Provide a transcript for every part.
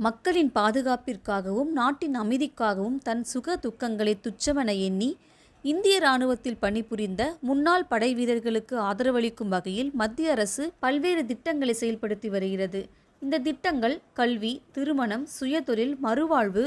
மக்களின் பாதுகாப்பிற்காகவும் நாட்டின் அமைதிக்காகவும் தன் சுக துக்கங்களை துச்சமென எண்ணி இந்திய ராணுவத்தில் பணிபுரிந்த முன்னாள் படை வீரர்களுக்கு ஆதரவளிக்கும் வகையில் மத்திய அரசு பல்வேறு திட்டங்களை செயல்படுத்தி வருகிறது. இந்த திட்டங்கள் கல்வி திருமணம் சுயதொழில் மறுவாழ்வு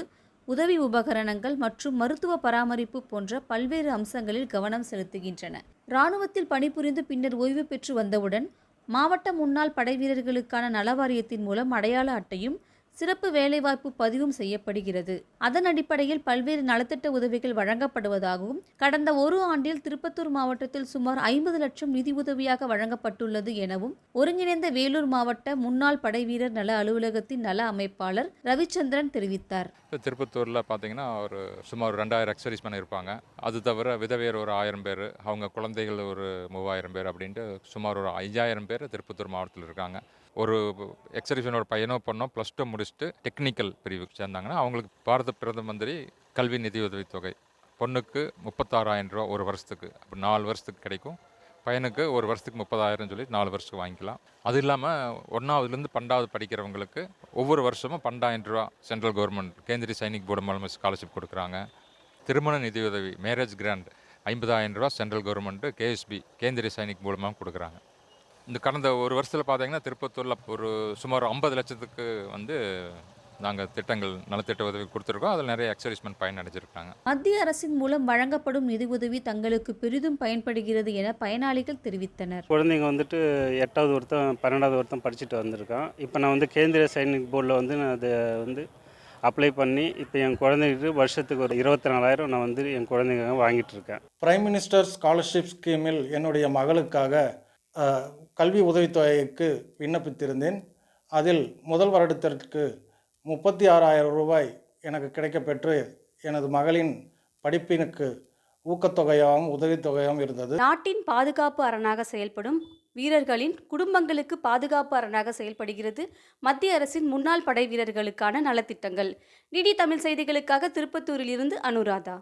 உதவி உபகரணங்கள் மற்றும் மருத்துவ பராமரிப்பு போன்ற பல்வேறு அம்சங்களில் கவனம் செலுத்துகின்றன. இராணுவத்தில் பணிபுரிந்து பின்னர் ஓய்வு பெற்று வந்தவுடன் மாவட்ட முன்னாள் படைவீரர்களுக்கான நலவாரியத்தின் மூலம் அடையாள அட்டையும் சிறப்பு வேலைவாய்ப்பு பதிவும் செய்யப்படுகிறது. அதன் அடிப்படையில் பல்வேறு நலத்திட்ட உதவிகள் வழங்கப்படுவதாகவும் கடந்த ஒரு ஆண்டில் திருப்பத்தூர் மாவட்டத்தில் சுமார் ஐம்பது லட்சம் நிதி உதவியாக வழங்கப்பட்டுள்ளது எனவும் ஒருங்கிணைந்த வேலூர் மாவட்ட முன்னாள் படைவீரர் நல அலுவலகத்தின் நல அமைப்பாளர் ரவிச்சந்திரன் தெரிவித்தார். இப்போ திருப்பத்தூரில் பார்த்தீங்கன்னா ஒரு சுமார் ஒரு ரெண்டாயிரம் எக்ஸர்வீஸ்மேன் இருப்பாங்க அது தவிர விதவையர் ஒரு ஆயிரம் பேர் அவங்க குழந்தைகள் ஒரு மூவாயிரம் பேர் அப்படின்ட்டு சுமார் ஒரு ஐயாயிரம் பேர் திருப்பத்தூர் மாவட்டத்தில் இருக்காங்க. ஒரு எக்ஸர்வீஸ்மேன் பையனோ பொண்ணோ ப்ளஸ் டூ முடிச்சுட்டு டெக்னிக்கல் பிரிவுக்கு சேர்ந்தாங்கன்னா அவங்களுக்கு பாரத பிரதம மந்திரி கல்வி நிதியுதவி தொகை. பொண்ணுக்கு முப்பத்தாறாயிரம் ரூபா ஒரு வருஷத்துக்கு அப்போ நாலு வருஷத்துக்கு கிடைக்கும். பையனுக்கு ஒரு வருஷத்துக்கு முப்பதாயிரம் சொல்லி நாலு வருஷத்துக்கு வாங்கிக்கலாம். அது இல்லாமல் ஒன்றாவதுலேருந்து பன்னெண்டாவது படிக்கிறவங்களுக்கு ஒவ்வொரு வருஷமும் பன்னெண்டாயிரம் ரூபா central government Kendriya Sainik board மூலமாக ஸ்காலர்ஷிப் கொடுக்குறாங்க. திருமண நிதியுதவி மேரேஜ் கிராண்ட் ஐம்பதாயிரம் ரூபா central government KSB Kendriya Sainik மூலமாக கொடுக்குறாங்க. இந்த கடந்த ஒரு வருஷத்தில் பார்த்தீங்கன்னா திருப்பத்தூரில் ஒரு சுமார் ஐம்பது லட்சத்துக்கு வந்து நாங்கள் திட்டங்கள் நலத்திட்ட உதவி கொடுத்துருக்கோம். அதில் நிறைய எக்ஸர்வீஸ்மெண்ட் பயனடைஞ்சிருக்காங்க மத்திய அரசின் மூலம் வழங்கப்படும் நிதியுதவி தங்களுக்கு பெரிதும் பயன்படுகிறது என பயனாளிகள் தெரிவித்தனர். குழந்தைங்க வந்துட்டு எட்டாவது ஒருத்தன் பன்னெண்டாவது ஒருத்தன் படிச்சுட்டு வந்திருக்கான். இப்போ நான் வந்து கேந்திரிய சைனிக் போர்டில் வந்து நான் அதை வந்து அப்ளை பண்ணி இப்போ என் குழந்தைங்களுக்கு வருஷத்துக்கு ஒரு இருபத்தி நாலாயிரம் நான் வந்து என் குழந்தைங்க வாங்கிட்டு இருக்கேன். பிரைம் மினிஸ்டர் ஸ்காலர்ஷிப் ஸ்கீமில் என்னுடைய மகளுக்காக கல்வி உதவித்தொகைக்கு விண்ணப்பித்திருந்தேன். அதில் முதல் வருடத்திற்கு முப்பத்தி ஆறாயிரம் ரூபாய் எனக்கு கிடைக்கப்பெற்று எனது மகளின் படிப்பினுக்கு ஊக்கத்தொகையாகவும் உதவித்தொகையாகவும் இருந்தது. நாட்டின் பாதுகாப்பு அரணாக செயல்படும் வீரர்களின் குடும்பங்களுக்கு பாதுகாப்பு அரணாக செயல்படுகிறது. மத்திய அரசின் முன்னாள் படை வீரர்களுக்கான நலத்திட்டங்கள். டிடி தமிழ் செய்திகளுக்காக திருப்பத்தூரில் இருந்து அனுராதா.